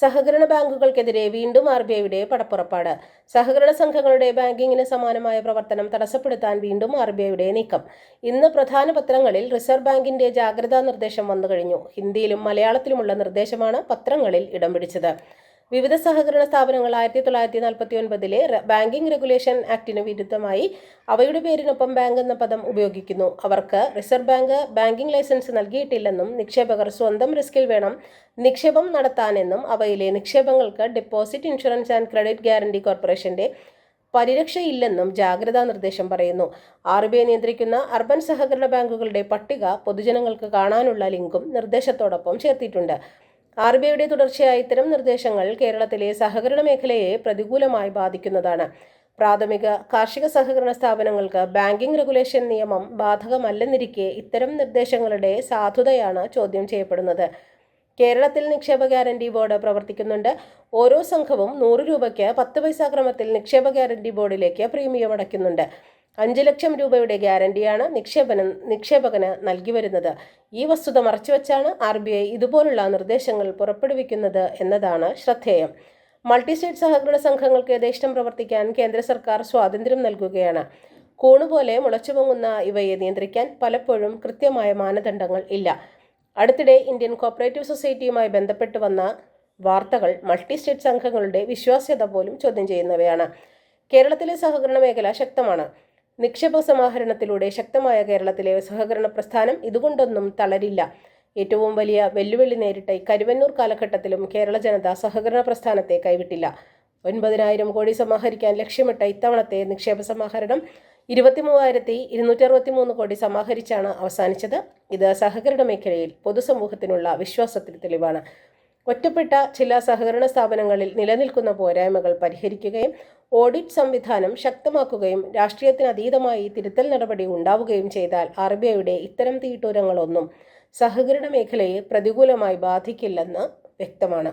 സഹകരണ ബാങ്കുകൾക്കെതിരെ വീണ്ടും R B ഐയുടെ പടപ്പുറപ്പാട്. സഹകരണ സംഘങ്ങളുടെ ബാങ്കിങ്ങിന് സമാനമായ പ്രവർത്തനം തടസ്സപ്പെടുത്താൻ വീണ്ടും ആർ ബി ഐയുടെ നീക്കം. ഇന്ന് പ്രധാന പത്രങ്ങളിൽ റിസർവ് ബാങ്കിന്റെ ജാഗ്രതാ നിർദ്ദേശം വന്നു കഴിഞ്ഞു ഹിന്ദിയിലും മലയാളത്തിലുമുള്ള നിർദ്ദേശമാണ് പത്രങ്ങളിൽ ഇടം പിടിച്ചത്. വിവിധ സഹകരണ സ്ഥാപനങ്ങൾ ആയിരത്തി തൊള്ളായിരത്തി നാൽപ്പത്തി ഒൻപതിലെ ബാങ്കിംഗ് റെഗുലേഷൻ ആക്ടിന് വിരുദ്ധമായി അവയുടെ പേരിനൊപ്പം ബാങ്ക് എന്ന പദം ഉപയോഗിക്കുന്നു. അവർക്ക് റിസർവ് ബാങ്ക് ബാങ്കിംഗ് ലൈസൻസ് നൽകിയിട്ടില്ലെന്നും നിക്ഷേപകർ സ്വന്തം റിസ്കിൽ വേണം നിക്ഷേപം നടത്താനെന്നും അവയിലെ നിക്ഷേപങ്ങൾക്ക് deposit insurance and credit guarantee കോർപ്പറേഷന്റെ പരിരക്ഷയില്ലെന്നും ജാഗ്രതാ നിർദ്ദേശം പറയുന്നു. ആർ ബി ഐ നിയന്ത്രിക്കുന്ന അർബൻ സഹകരണ ബാങ്കുകളുടെ പട്ടിക പൊതുജനങ്ങൾക്ക് കാണാനുള്ള ലിങ്കും നിർദ്ദേശത്തോടൊപ്പം ചേർത്തിട്ടുണ്ട്. ആർ ബി ഐയുടെ തുടർച്ചയായ ഇത്തരം നിർദ്ദേശങ്ങൾ കേരളത്തിലെ സഹകരണ മേഖലയെ പ്രതികൂലമായി ബാധിക്കുന്നതാണ്. പ്രാഥമിക കാർഷിക സഹകരണ സ്ഥാപനങ്ങൾക്ക് ബാങ്കിംഗ് റെഗുലേഷൻ നിയമം ബാധകമല്ലെന്നിരിക്കെ ഇത്തരം നിർദ്ദേശങ്ങളുടെ സാധുതയാണ് ചോദ്യം ചെയ്യപ്പെടുന്നത്. കേരളത്തിൽ നിക്ഷേപ ഗ്യാരണ്ടി ബോർഡ് പ്രവർത്തിക്കുന്നുണ്ട്. ഓരോ സംഘവും നൂറ് രൂപയ്ക്ക് പത്ത് പൈസ ക്രമത്തിൽ നിക്ഷേപ ഗ്യാരണ്ടി ബോർഡിലേക്ക് പ്രീമിയം അടയ്ക്കുന്നുണ്ട്. അഞ്ച് ലക്ഷം രൂപയുടെ ഗ്യാരണ്ടിയാണ് നിക്ഷേപന നിക്ഷേപകന് നൽകി വരുന്നത്. ഈ വസ്തുത മറച്ചുവെച്ചാണ് ആർ ബി ഐ ഇതുപോലുള്ള നിർദ്ദേശങ്ങൾ പുറപ്പെടുവിക്കുന്നത് എന്നതാണ് ശ്രദ്ധേയം. മൾട്ടി സ്റ്റേറ്റ് സഹകരണ സംഘങ്ങൾക്ക് യഥേഷ്ടം പ്രവർത്തിക്കാൻ കേന്ദ്ര സർക്കാർ സ്വാതന്ത്ര്യം നൽകുകയാണ്. കൂണുപോലെ മുളച്ചുപൊങ്ങുന്ന ഇവയെ നിയന്ത്രിക്കാൻ പലപ്പോഴും കൃത്യമായ മാനദണ്ഡങ്ങൾ ഇല്ല. അടുത്തിടെ ഇന്ത്യൻ കോപ്പറേറ്റീവ് സൊസൈറ്റിയുമായി ബന്ധപ്പെട്ട് വന്ന വാർത്തകൾ മൾട്ടി സ്റ്റേറ്റ് സംഘങ്ങളുടെ വിശ്വാസ്യത പോലും ചോദ്യം ചെയ്യുന്നവയാണ്. കേരളത്തിലെ സഹകരണ മേഖല ശക്തമാണ്. നിക്ഷേപ സമാഹരണത്തിലൂടെ ശക്തമായ കേരളത്തിലെ സഹകരണ പ്രസ്ഥാനം ഇതുകൊണ്ടൊന്നും തളരില്ല. ഏറ്റവും വലിയ വെല്ലുവിളി നേരിട്ട കരുവന്നൂർ കാലഘട്ടത്തിലും കേരള ജനത സഹകരണ പ്രസ്ഥാനത്തെ കൈവിട്ടില്ല. ഒൻപതിനായിരം കോടി സമാഹരിക്കാൻ ലക്ഷ്യമിട്ട ഇത്തവണത്തെ നിക്ഷേപ സമാഹരണം ഇരുപത്തി മൂവായിരത്തി ഇരുന്നൂറ്റി അറുപത്തി മൂന്ന് കോടി സമാഹരിച്ചാണ് അവസാനിച്ചത്. ഇത് സഹകരണ മേഖലയിൽ പൊതുസമൂഹത്തിനുള്ള വിശ്വാസത്തിന് തെളിവാണ്. ഒറ്റപ്പെട്ട ചില സഹകരണ സ്ഥാപനങ്ങളിൽ നിലനിൽക്കുന്ന പോരായ്മകൾ പരിഹരിക്കുകയും ഓഡിറ്റ് സംവിധാനം ശക്തമാക്കുകയും രാഷ്ട്രീയത്തിനതീതമായി തിരുത്തൽ നടപടി ഉണ്ടാവുകയും ചെയ്താൽ ആർ ബി ഐയുടെ ഇത്തരം തീട്ടൂരങ്ങളൊന്നും സഹകരണ മേഖലയെ പ്രതികൂലമായി ബാധിക്കില്ലെന്ന് വ്യക്തമാണ്.